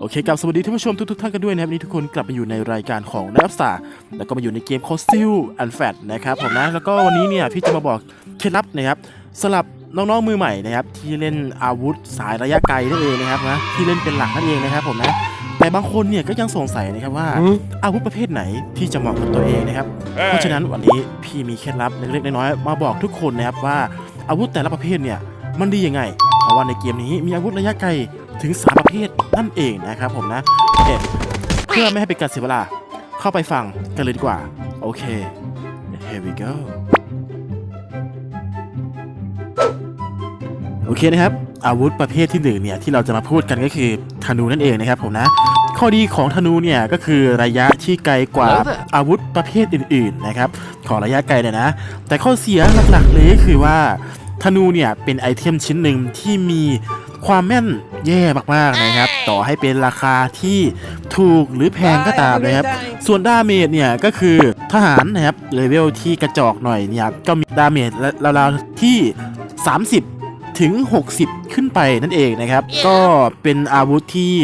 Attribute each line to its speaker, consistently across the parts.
Speaker 1: โอเคกับสวัสดีท่านผู้ชมทุกๆท่านกันด้วยนะครับวันนี่ทุกคนกลับมาอยู่ในรายการของนับสาแล้วก็มาอยู่ในเกม c o s t i l and Fat นะครับผมนะแล้วก็วันนี้เนี่ยพี่จะมาบอกเคล็ดลับนะครับสำหรับน้องๆมือใหม่นะครับที่เล่นอาวุธสายระยะไกลนั่นเองนะครับนะที่เล่นเป็นหลักนั่นเองนะครับผมนะแต่บางคนเนี่ยก็ยังสงสัยนะครับว่า อาวุธประเภทไหนที่จะเหมาะกับตัวเองนะครับ เพราะฉะนั้นวันนี้พี่มีเคล็ดลับเล็กๆน้อยๆมาบอกทุกคนนะครับว่าอาวุธแต่ละประเภทเนี่ยมันดียังไง เพราะว่าในเกมนี้มีอาวุธระยะไกล ถึง 3 ประเภทนั่นเองนะครับผมนะโอเคเพื่อไม่ให้เป็นการเสียเวลาเข้าไปฟังกันเลยดีกว่า โอเค here we go โอเคนะครับ อาวุธประเภทที่หนึ่งเนี่ยที่เราจะมาพูดกันก็คือธนูนั่นเองนะครับผมนะข้อดีของธนูเนี่ยก็คือระยะที่ไกลกว่าอาวุธประเภทอื่นๆนะครับของระยะไกลเนี่ยนะ แต่ข้อเสียหลักๆเลยก็คือว่าธนูเนี่ยเป็นไอเทมชิ้นหนึ่งที่มี ความแม่นแย่มากๆนะครับ ต่อให้เป็นราคาที่ถูกหรือแพงก็ตามนะครับ ส่วนดาเมจเนี่ยก็คือทหารนะครับเลเวลที่กระจอกหน่อยเนี่ยก็มีดาเมจราวๆที่ 30 ถึง 60 ขึ้นไปนั่นเองนะครับ ก็เป็นอาวุธที่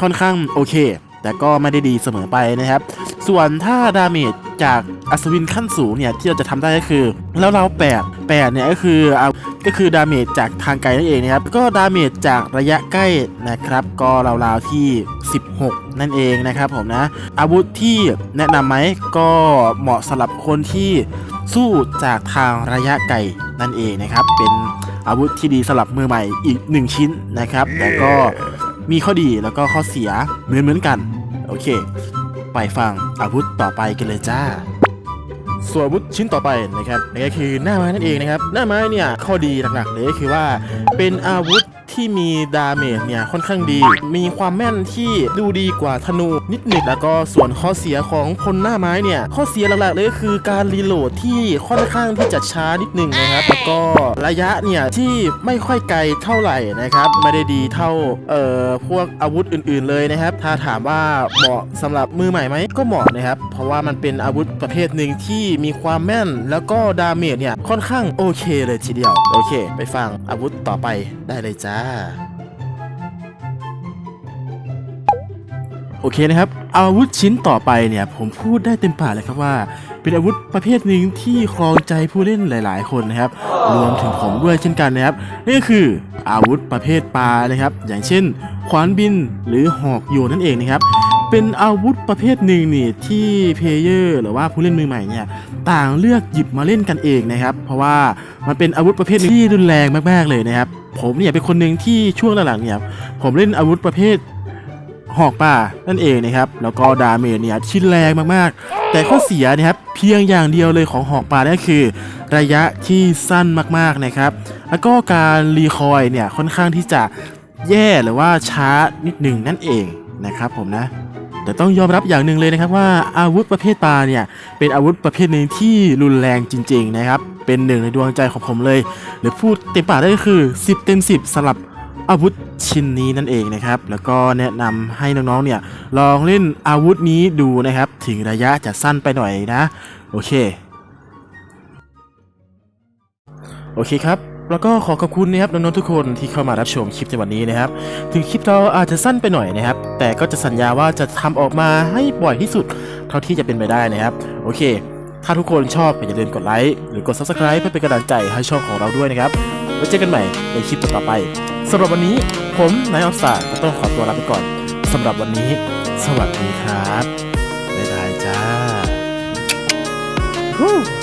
Speaker 1: ค่อนข้างโอเค แต่ก็ไม่ได้ดีเสมอไปนะครับ ส่วนถ้าดาเมจจากอัศวินขั้นสูงเนี่ยที่เราจะทำได้ก็คือแล้วเราแปดแปดเนี่ยก็คือเอาก็คือดาเมจจากทางไกลนั่นเองนะครับ ก็ดาเมจจากระยะใกล้นะครับ ก็ราวๆที่ 16 นั่นเองนะครับผมนะ อาวุธที่แนะนำไหมก็เหมาะสำหรับคนที่สู้จากทางระยะไกลนั่นเองนะครับ เป็นอาวุธที่ดีสำหรับมือใหม่อีก 1 ชิ้นนะครับ แต่ก็ มีข้อดีแล้วก็ข้อเสียเหมือนเหมือนๆกัน โอเค ไปฟังอาวุธต่อไปกันเลยจ้า ส่วนอาวุธชิ้นต่อไปนะครับนั่นก็คือหน้าไม้นั่นเองนะครับ หน้าไม้เนี่ยข้อดีหลักๆเลยก็คือว่าเป็นอาวุธ ที่มีดาเมจเนี่ยค่อนข้างดี มีความแม่นที่ดูดีกว่าธนูนิดหนึ่งแล้วก็ส่วนข้อเสียของคนหน้าไม้เนี่ย ข้อเสียหลักๆเลยก็คือการรีโหลดที่ค่อนข้างที่จะช้านิดหนึ่งนะครับแล้วก็ระยะเนี่ยที่ไม่ค่อยไกลเท่าไหร่นะครับ ไม่ได้ดีเท่าเอ่อพวกอาวุธอื่น ๆเลยนะครับ ถ้าถามว่าเหมาะสำหรับมือใหม่ไหมก็เหมาะนะครับ เพราะว่ามันเป็นอาวุธประเภทหนึ่งที่มีความแม่น แล้วก็ดาเมจเนี่ยค่อนข้างโอเคเลยทีเดียว โอเค ไปฟังอาวุธต่อไปได้เลยจ้าโอเคนะครับ อาวุธชิ้นต่อไปเนี่ยผมพูดได้เต็มปากเลยครับว่า เป็นอาวุธประเภทหนึ่งที่ครองใจผู้เล่นหลาย ๆ คนนะครับ รวมถึงผมด้วยเช่นกันนะครับนี่ก็คืออาวุธประเภทปลานะครับ อย่างเช่นขวานบินหรือหอกโยนนั่นเองนะครับ เป็นอาวุธประเภทหนึ่งนี่ที่เพลเยอร์หรือว่าผู้เล่นมือใหม่เนี่ยต่างเลือกหยิบมาเล่นกันเองนะครับ เพราะว่ามันเป็นอาวุธประเภทที่รุนแรงมากๆเลยนะครับ ผมเนี่ยเป็นคนหนึ่งที่ช่วงหลังๆเนี่ยผมเล่นอาวุธประเภทหอกป่านั่นเองนะครับ แล้วก็ดาเมจเนี่ยชิ้นแรงมากๆ แต่ข้อเสียนะครับเพียงอย่างเดียวเลยของหอกป่านั่นคือ ระยะที่สั้นมากๆนะครับ แล้วก็การรีคอยเนี่ยค่อนข้างที่จะแย่หรือว่าช้านิดหนึ่งนั่นเองนะครับผมนะ แต่ต้องยอมรับอย่างหนึ่งเลยนะครับว่าอาวุธประเภทปลาเนี่ยเป็นอาวุธประเภทหนึ่งที่รุนแรงจริง ๆ นะครับ เป็นหนึ่งในดวงใจของผมเลย หรือพูดเต็มปากได้ก็คือ 10 เต็ม 10สำหรับอาวุธชิ้นนี้นั่นเองนะครับ แล้วก็แนะนำให้น้องๆเนี่ยลองเล่นอาวุธนี้ดูนะครับ ถึงระยะจะสั้นไปหน่อยนะ โอเค โอเคครับ แล้วก็ขอขอบคุณนะครับน้องๆทุกคนที่เข้ามารับชมคลิปในวันนี้นะครับ ถึงคลิปเราอาจจะสั้นไปหน่อยนะครับ แต่ก็จะสัญญาว่าจะทำออกมาให้บ่อยที่สุด เท่าที่จะเป็นไปได้นะครับ โอเค ถ้าทุกคนชอบก็อย่าลืมกดไลค์หรือกด subscribe เพื่อเป็นกำลังใจให้ช่องของเราด้วยนะครับไว้เจอกันใหม่ในคลิปต่อไปสำหรับวันนี้ผมนายออฟสาก็ต้องขอตัวลาไปก่อนสำหรับวันนี้ สวัสดีครับบ๊ายบายจ้า Whew.